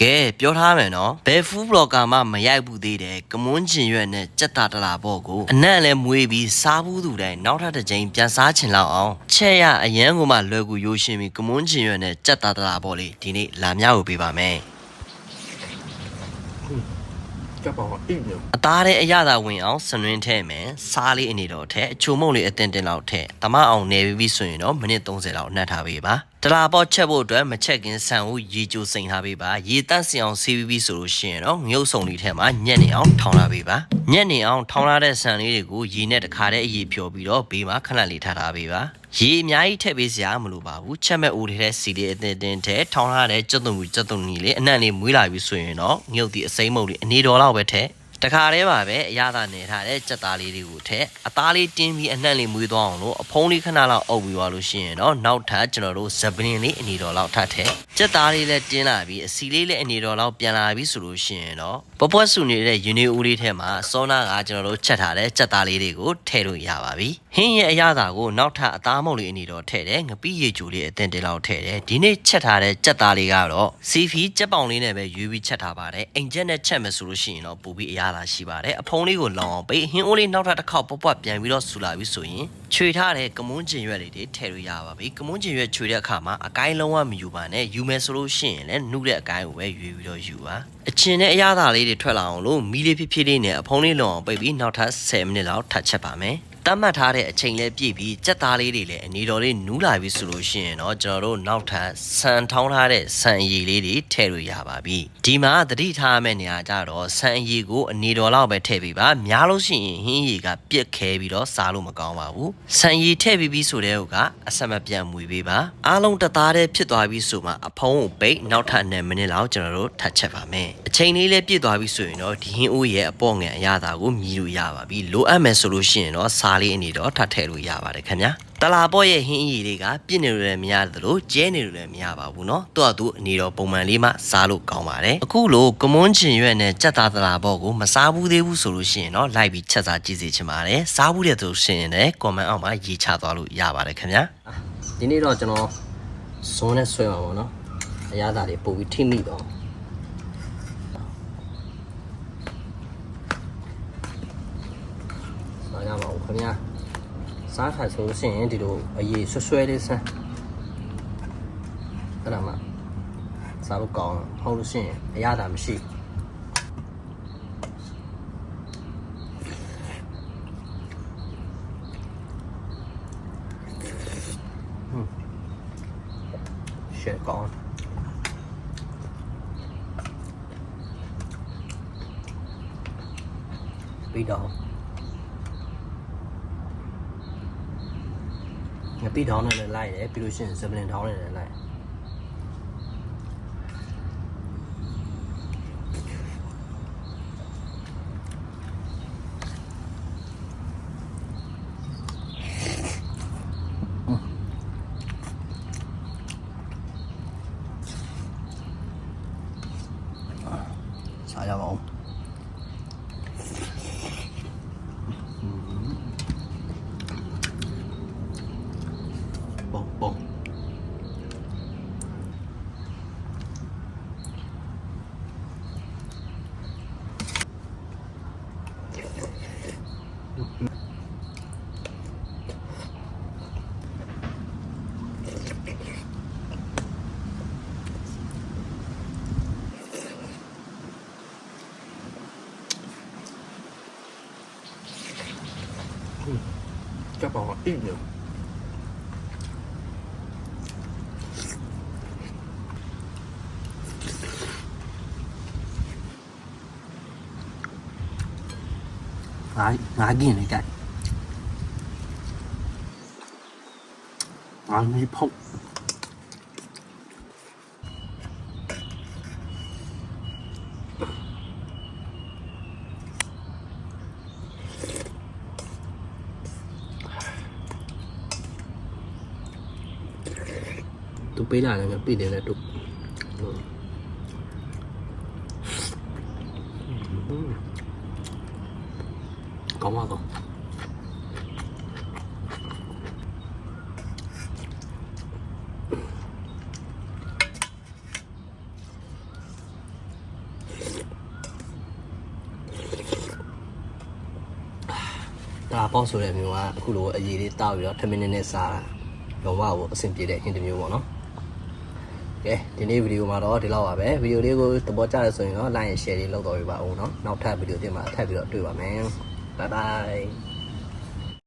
ကဲပြောထားမယ်နော်ဘယ်ဖူးဘလော့ကာမှမရိုက်ဘူးသေးတယ်ကမွန်းချင်ရွက်နဲ့ကြက်တာတလာပေါ့ကိုအနံ့လည်းမွေးပြီးစားဘူးသူတိုင်းနောက်ထပ်တစ်ကြိမ်ပြန်စားချင်လောက်အောင်ချက်ရအရန်ကိုမှလွယ်ကူရိုးရှင်းပြီးကမွန်းချင်ရွက်နဲ့ကြက်တာတလာပေါ့လေဒီနေ့လာမြောက်ကိုပေးပါမယ် ကြက်ပေါင်ကအိနေအသားတဲ့အရသာဝင်အောင်စနွင်းထဲမယ်စားလေးအနေတော့ထဲအချိုမုံလေးအတင်းတင်းလောက်ထဲတမအောင်နေပြီးပြီဆိုရင်တော့မိနစ်30လောက်နှက်ထားပေးပါတလာပေါ့ချက်ဖို့အတွက်မချက်ကင်းဆန်ကိုရေကြိုစိန်ထားပေးပါရေတန့်စင်အောင်ဆေးပြီးပြီဆိုလို့ရှိရင်တော့ငုပ်စုံလေးထဲမှာညက်နေအောင်ထောင်းထားပေးပါညက်နေအောင်ထောင်းထားတဲ့ဆန်လေးတွေကိုရေနဲ့တခါတည်းအရေဖြော်ပြီးတော့ဘေးမှာခဏလေးထားထားပေးပါ ရေအများကြီးထည့်ပေးစရာမလိုပါဘူးချက်မဲ့အိုးထဲစီလေးအတင်းတင်းထဲထောင်းထားတဲ့ကြက်သွန်မူကြက်သွန်နီလေးအနှံ့လေးမွေးလာပြီဆိုရင်တော့ငုပ်ဒီအစိမ့်မုတ်လေးအနေတော်လောက်ပဲထည့်တခါတည်းပါပဲအရသာနေထားတဲ့ကြက်သားလေးတွေကိုထည့်အသားလေးတင်းပြီးအနှံ့လေးမွေးသွားအောင်လို့အဖုံးလေးခဏလောက်အုပ်ပြီးသွားလို့ရှိရင်တော့နောက်ထပ်ကျွန်တော်တို့ဇပလင်လေးအနေတော်လောက်ထပ်ထည့်ကြက်သားလေးလည်းတင်းလာပြီးအစီလေးလည်းအနေတော်လောက်ပြန်လာပြီးဆိုလို့ရှိရင်တော့ပပွက်ဆူနေတဲ့ယူနီဦးလေးထဲမှာစောနာကကျွန်တော်တို့ချက်ထားတဲ့ကြက်သားလေးတွေကိုထည့်လို့ရပါပြီဟင်းရဲ့အရသာကိုနောက်ထပ်အသားမုတ်လေးအနေတော်ထည့်တယ်ငပိရေချိုလေးအတင်းတင်းလောက်ထည့်တယ်ဒီနေ့ချက်ထားတဲ့ကြက်သားလေးကတော့စီဖီကြက်ပေါင်လေးနဲ့ပဲရွေးပြီးချက်ထားပါတယ်အိမ်ချက်နဲ့ချက်မယ်ဆိုလို့ရှိရင်တော့ပိုပြီးအရသာရှိပါတယ်အဖုံးလေးကိုလောင်အောင်ပိတ်ဟင်းအိုးလေးနောက်ထပ်တစ်ခေါက်ပွက်ပွက်ပြန်ပြီးတော့ဆူလာပြီးဆိုရင်ခြွေထားတဲ့ကမွန်းကျင်ရွက်လေးတွေထည့်လို့ရပါပြီကမွန်းကျင်ရွက်ခြွေတဲ့အခါမှာအကိုင်းလုံးဝမယူပါနဲ့ယူမယ်ဆိုလို့ရှိရင်လည်းနှုတ်တဲ့အကိုင်းကိုပဲရွေးပြီးတော့ယူပါအချင်းနဲ့အရသာလေးတွေထွက်လာအောင်လို့မီးလေးဖြည်းဖြည်းလေးနဲ့အဖုံးလေးလောင်အောင်ပိတ်ပြီးနောက်ထပ်10မိနစ်လောက်ထပ်ချက်ပါမယ် တတ်မှတ်ထားတဲ့အချိန်လေးပြည့်ပြီးကြက်သားလေးတွေလည်းအနေတော်လေးနူးလာပြီဆိုလို့ရှိရင်တော့ကျွန်တော်တို့နောက်ထပ်ဆန်ထောင်းထားတဲ့ဆန်အရည်လေးတွေထည့်လို့ရပါပြီဒီမှာသတိထားရမယ့်နေရာကြတော့ဆန်အရည်ကိုအနေတော်လောက်ပဲထည့်ပေးပါများလို့ရှိရင်ဟင်းရည်ကပြက်ခဲပြီးတော့စားလို့မကောင်းပါဘူးဆန်ရည်ထည့်ပြီးပြီဆိုတဲ့ဥကအဆက်မပြတ်မွေပေးပါအားလုံးတသားတည်းဖြစ်သွားပြီဆိုမှအဖုံးကိုပိတ်နောက်ထပ်9မိနစ်လောက်ကျွန်တော်တို့ထပ်ချက်ပါမယ်အချိန်လေးလည်းပြည့်သွားပြီဆိုရင်တော့ဒီဟင်းအိုးရဲ့အပေါ့ငယ်အရသာကိုမြည်လို့ရပါပြီလိုအပ်မယ်ဆိုလို့ရှိရင်တော့စလေးအနေတော့ထပ်ထည့်လို့ရပါတယ်ခင်ဗျာတလာပေါ့ရဲ့ဟင်းအရည်လေးကပြည့်နေလို့လည်းမရသလိုကျဲနေလို့လည်းမရပါဘူးเนาะသူ့အတူအနေတော့ပုံမှန်လေးမှစားလို့ကောင်းပါတယ်အခုလိုကမွန်းချင်ရွက်နဲ့ကြက်သားတလာပေါ့ကိုမစားဘူးသေးဘူးဆိုလို့ရှိရင်တော့လိုက်ပြီးချက်စားကြည့်စေချင်ပါတယ်စားဘူးတဲ့ဆိုရှင်ရင်လည်း comment အောက်မှာရေးချသွားလို့ရပါတယ်ခင်ဗျာ ဒီနေ့တော့ကျွန်တော်ဇွန်းနဲ့ဆွဲမှာပေါ့နော်အရသာတွေပို့ပြီးထိမိတော့ ခင်ဗျာစားခိုင်ဆိုလို့ရှိရင်ဒီလိုအရေးဆွဆွဲလေးဆန်းအဲ့ဒါမှစားလို့ကောင်းတယ်ဟုတ်လို့ရှိရင်အရသာမရှိဘူးရှယ်ကောင်းပြီးတော့ ငပိတောင်းနဲ့လည်းလိုက်တယ်ပြီးလို့ရှိရင်ဇပလင်တောင်းနဲ့လည်းလိုက်စားကြပါဦး ကြက်ပေါင်ကအိနေငါငါกินเลยกันငါไม่พ ပေးလာတယ်ဗျပြည်တယ်လည်းတို့ကောင်းပါကောင်းတာပေါ့ဆိုတဲ့မျိုးကအခုလိုအရေးလေးတောက်ပြီးတော့10မိနစ်နဲ့စားတာလုံးဝကိုအဆင်ပြေတဲ့ဟင်းတစ်မျိုးပေါ့နော် ကဲဒီနေ့ဗီဒီယိုမှာတော့ဒီလောက်ပါပဲဗီဒီယိုလေးကိုသဘောကျတယ်ဆိုရင်တော့ like and share လေးလုပ်တော့ပြပါဦးเนาะနောက်ထပ်ဗီဒီယိုတင်မှာထပ်ပြီးတော့တွေ့ပါမယ် bye bye